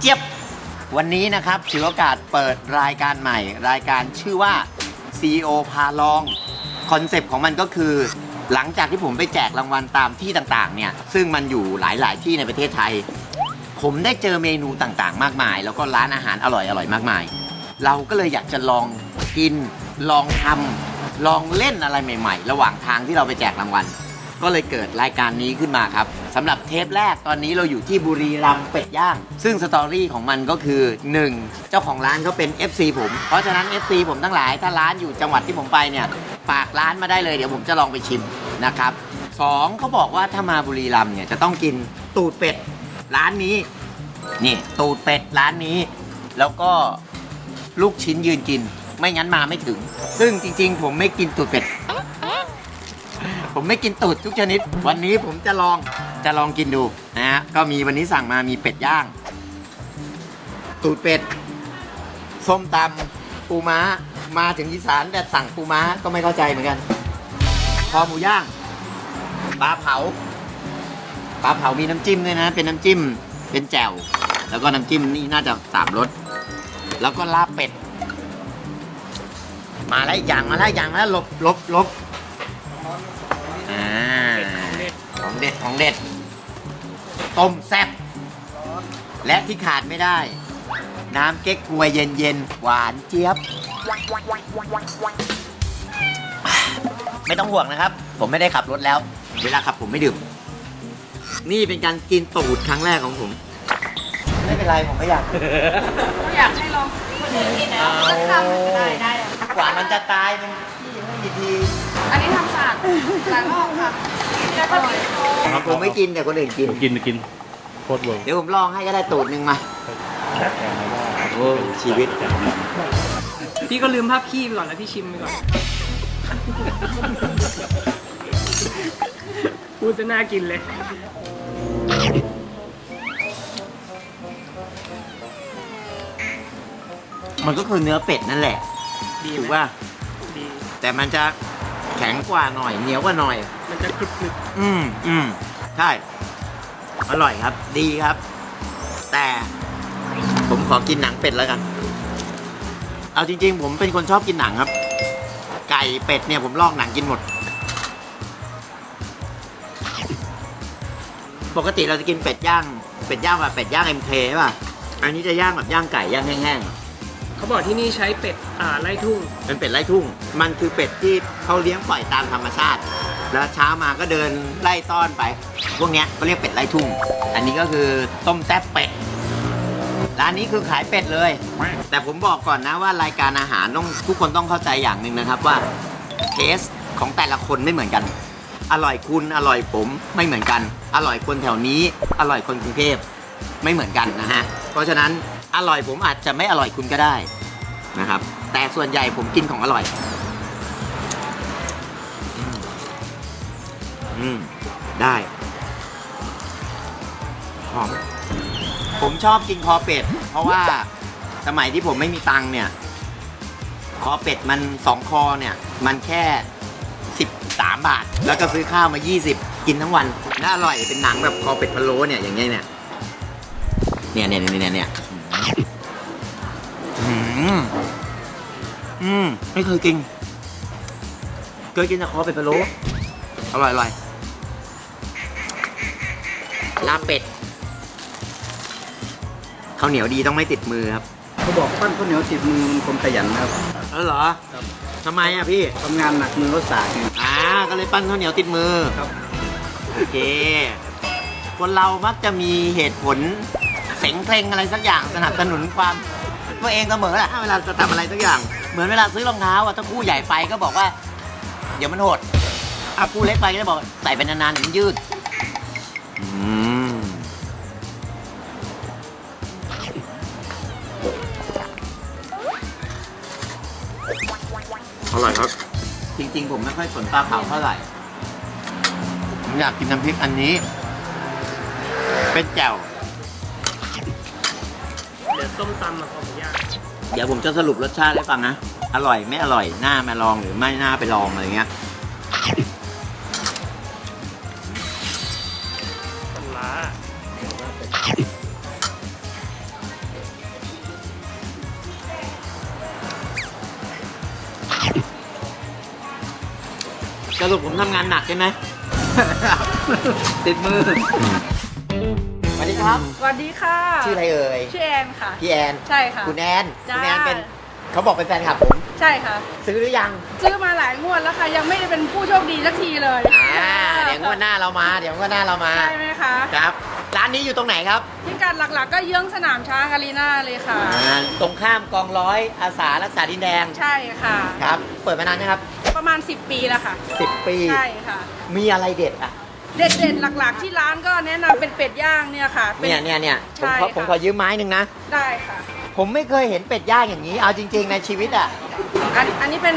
เจี๊ยบ วันนี้นะครับถือโอกาสเปิดรายการใหม่ รายการชื่อว่า CEO พาลอง คอนเซปต์ของมันก็คือ หลังจากที่ผมไปแจกรางวัลตามที่ต่างๆ เนี่ย ซึ่งมันอยู่หลาย ๆ ที่ในประเทศไทย ผมได้เจอเมนูต่างๆ มากมาย แล้วก็ร้านอาหารอร่อยๆ มากมาย เราก็เลยอยากจะลองกิน ลองทำลองเล่นอะไรใหม่ ๆ ระหว่างทางที่เราไปแจกรางวัล ก็เลยเกิดรายการนี้ขึ้นมาครับสำหรับเทปแรกตอนนี้เราอยู่ที่บุรีรัมย์เป็ดย่าง ซึ่งสตอรี่ของมันก็คือ 1. เจ้าของร้านเขาเป็น FC ผม เพราะฉะนั้น FC ผมทั้งหลายถ้าร้านอยู่จังหวัดที่ผมไปเนี่ยฝากร้านมาได้เลยเดี๋ยวผมจะลองไปชิมนะครับสองเขาบอกว่าถ้ามาบุรีรัมย์เนี่ยจะต้องกินตูดเป็ดร้านนี้ นี่ตูดเป็ดร้านนี้ แล้วก็ลูกชิ้นยืนกิน ไม่งั้นมาไม่ถึง ซึ่งจริง ๆ ผมไม่กินตูดเป็ด ผมไม่กินตูดทุกชนิด วันนี้ผมจะลองจะลองกินดูนะฮะก็มีวันนี้สั่งมามีเป็ดย่าง ตูดเป็ดส้มตำปูม้ามาถึงอีสานแต่สั่งปูม้าก็ไม่เข้าใจเหมือนกันคอหมูย่างปลาเผาปลาเผามีน้ำจิ้มด้วยนะ เป็นน้ำจิ้มเป็นแจ่วแล้วก็น้ำจิ้มนี่น่าจะสามรสแล้วก็ลาบเป็ด มาแล้วอย่างมาแล้วอย่างแล้วหลบหลบหลบ อ่าของเด็ดของเด็ด ต้มแซ่บและที่ขาดไม่ได้ น้ำเก๊กฮวยเย็นๆ หวานเจี๊ยบ ไม่ต้องห่วงนะครับ ผมไม่ได้ขับรถแล้ว เวลาขับผมไม่ดื่ม นี่เป็นการกินตูดครั้งแรกของผม ไม่เป็นไร ผมไม่อยาก อยากให้ลองคนอื่นกินนะสักคำได้ได้ กว่ามันจะตายมันขี้ไม่ กี่ทีอันนี้ทำสะอาดหลายรอบค่ะแล้วก็มีโตผมไม่กินแต่คนอื่นกิน กินกินโคตรเวิร์กเดี๋ยวผมลองให้ก็ได้ตูดหนึ่งมาโอ้ชีวิต พี่ก็ลืมภาพขี้ไปก่อนแล้วพี่ชิมไปก่อนพูดจะน่ากินเลย มันก็คือเนื้อเป็ดนั่นแหละ ดีไหมถูกป่ะดี แต่มันจะแข็งกว่าหน่อย เหนียวกว่าหน่อย มันจะกรึบกรึบอืมอืมใช่ อร่อยครับ ดีครับ แต่ผมขอกินหนังเป็ดแล้วกัน เอาจริง ๆ ผมเป็นคนชอบกินหนังครับ ไก่เป็ดเนี่ยผมลอกหนังกินหมด ปกติเราจะกินเป็ดย่าง เป็ดย่างแบบเป็ดย่างเอ็มเคใช่ป่ะ อันนี้จะย่างแบบย่างไก่ย่างแห้งๆ เขาบอกที่นี่ใช้เป็ดอ่าไล่ทุ่ง เป็นเป็ดไล่ทุ่ง มันคือเป็ดที่เขาเลี้ยงปล่อยตามธรรมชาติ แล้วเช้ามาก็เดินไล่ต้อนไป พวกเนี้ยเขาเรียกเป็ดไล่ทุ่ง อันนี้ก็คือต้มแซ่บเป็ด ร้านนี้คือขายเป็ดเลย แต่ผมบอกก่อนนะว่ารายการอาหารต้องทุกคนต้องเข้าใจอย่างหนึ่งนะครับว่าเทสของแต่ละคนไม่เหมือนกัน อร่อยคุณอร่อยผมไม่เหมือนกัน อร่อยคนแถวนี้ อร่อยคนกรุงเทพไม่เหมือนกันนะฮะ เพราะฉะนั้น อร่อยผมอาจจะไม่อร่อยคุณก็ได้นะครับ แต่ส่วนใหญ่ผมกินของอร่อย อืมอมได้หอมผมชอบกินคอเป็ด เพราะว่าสมัยที่ผมไม่มีตังค์เนี่ย คอเป็ดมันสองคอเนี่ย มันแค่สิบสามบาท แล้วก็ซื้อข้าวมา 20 กินทั้งวัน น่าอร่อยเป็นหนังแบบคอเป็ดพะโล้เนี่ยอย่างเงี้ยเนี่ยเนี่ยเนี่ยเนี่ยเนี่ย อืมอืมไม่เคยกิน เคยกินแต่คอเป็ดพะโล้อร่อยอร่อยลาบเป็ดข้าวเหนียวดีต้องไม่ติดมือครับเขาบอกปั้นข้าวเหนียวติดมือมันคนขยันนะครับเออเหรอทำไมอะพี่ทำงานหนักมือก็สากไงอ่าก็เลยปั้นข้าวเหนียวติดมือครับ โอเค คนเรามักจะมีเหตุผล เสงเคร่งอะไรสักอย่างสนับสนุนความตัวเองเสมอแหละเวลาจะทำอะไรสักอย่าง เหมือนเวลาซื้อรองเท้าอะถ้าคู่ใหญ่ไปก็บอกว่า เดี๋ยวมันหดถ้าคู่เล็กไปก็จะบอกใส่ไปนานๆเดี๋ยวมันยืดอืมอร่อยครับ จริงๆ ผมไม่ค่อยสนปลาเผาเท่าไหร่ ผมอยากกินน้ำพริกอันนี้ เป็นแจ่ว เดี๋ยวส้มตำมับคอหมูยางเดี๋ยวผมจะสรุปรสชาติให้ฟังนะ อร่อยไม่อร่อยหน้ามาลองหรือไม่หน้าไปลองอะไรเงี้ยสรุปผมทำงานหนักใช่ไหม ติดมือ สวัสดีครับ สวัสดีค่ะ ชื่ออะไรเอ่ย ชื่อแอนค่ะ พี่แอนใช่ค่ะ คุณแอนจ้า คุณแอนเป็นเขาบอกเป็นแฟนคลับผม ใช่ค่ะ ซื้อหรือยัง ซื้อมาหลายงวดแล้วค่ะ ยังไม่ได้เป็นผู้โชคดีสักทีเลยอ่า เดี๋ยวงวดหน้าเรามา เดี๋ยวงวดหน้าเรามา ใช่ไหมคะครับ ร้านนี้อยู่ตรงไหนครับพิกัดหลักๆ ก็เยื้องสนามช้างอารีนาเลยค่ะ อ่าตรงข้ามกองร้อยอาสารักษาดินแดง ใช่ค่ะ ครับ เปิดมานานนะครับประมาณ 10 ปีแล้วค่ะ 10 ปี ใช่ค่ะ มีอะไรเด็ดอะ เด็ดๆหลักๆที่ร้านก็แนะนำเป็นเป็ดย่างเนี่ยค่ะป็ เนี่ยเนี่ยเนี่ยผมใช่ขอค่ะ ผมขอยืมไม้หนึ่งนะ ได้ค่ะ ผมไม่เคยเห็นเป็ดย่างอย่างนี้ เอาจริง ๆ ในชีวิตอะ อันอันนี้เป็น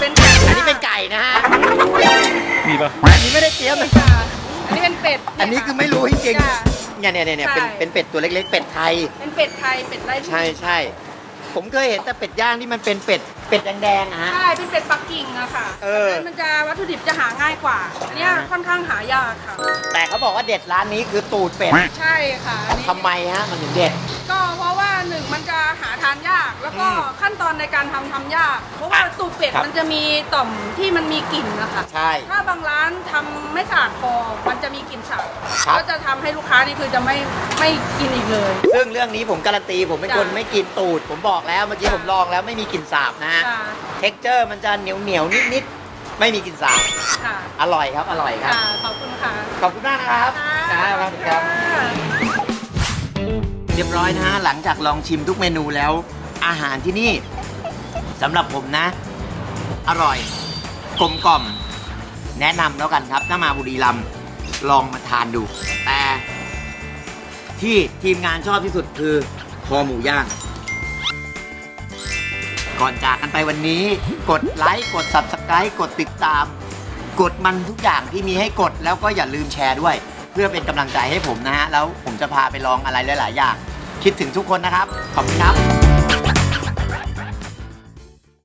เป็นไก่อันนี้เป็นไก่นะฮะ มีปะอันนี้ไม่ได้เตรียมเลยค่ะอันนี้เป็นเป็ดอันนี้คือไม่รู้จริงจ้ะ ๆเนี่ยเนี่ยเนี่ยเนี่ยเป็นใช่ เป็นเป็ดตัวเล็ก ๆ เป็ดไทย เป็นเป็ดไทยเป็ดไร่ทุ่งใช่ใช่ ผมเคยเห็นแต่เป็ดย่างที่มันเป็นเป็ด เป็ดแดงๆอะฮะ ใช่เป็นเป็ดปักกิ่งอะค่ะเออนนั้นมันจะวัตถุดิบจะหาง่ายกว่า อันเนี้ยอ่าค่อนข้างหายากค่ะ แต่เขาบอกว่าเด็ดร้านนี้คือตูดเป็ดใช่ค่ะอันนี้ทำไมฮะมันถึงเด็ด ก็เพราะว่า หนึ่งมันจะหาทานยาก แล้วก็อืมขั้นตอนในการทำทำยาก เพราะว่าตูดเป็ดครับ มันจะมีต่อมที่มันมีกลิ่นนะคะใช่ ถ้าบางร้านทำไม่สะอาดพอมันจะมีกลิ่นสาบครับ ก็จะทำให้ลูกค้านี่คือจะไม่ไม่กินอีกเลย ซึ่งเรื่องนี้ผมการันตี ผมเป็นคนจ้ะไม่กินตูด ผมบอกแล้วเมื่อกี้จ้ะ ผมลองแล้วไม่มีกลิ่นสาบนะฮะ ค่ะเท็กเจอร์มันจะเหนียวเหนียวนิดนิดๆ ไม่มีกลิ่นสาบ ค่ะอร่อยครับ อร่อยครับ ค่ะขอบคุณค่ะขอบคุณมากนะครับครับครับ เรียบร้อยนะฮะหลังจากลองชิมทุกเมนูแล้ว อาหารที่นี่สำหรับผมนะ อร่อย กลมกล่อม แนะนำแล้วกันครับ ถ้ามาบุรีรัมย์ลองมาทานดู แต่ที่ทีมงานชอบที่สุดคือคอหมูย่าง ก่อนจากกันไปวันนี้ กดไลค์ กด Subscribe กดติดตาม กดมันทุกอย่างที่มีให้กดแล้วก็อย่าลืมแชร์ด้วย เพื่อเป็นกำลังใจให้ผมนะฮะ แล้วผมจะพาไปลองอะไรหลาย ๆ อย่าง คิดถึงทุกคนนะครับ ขอบคุณครับ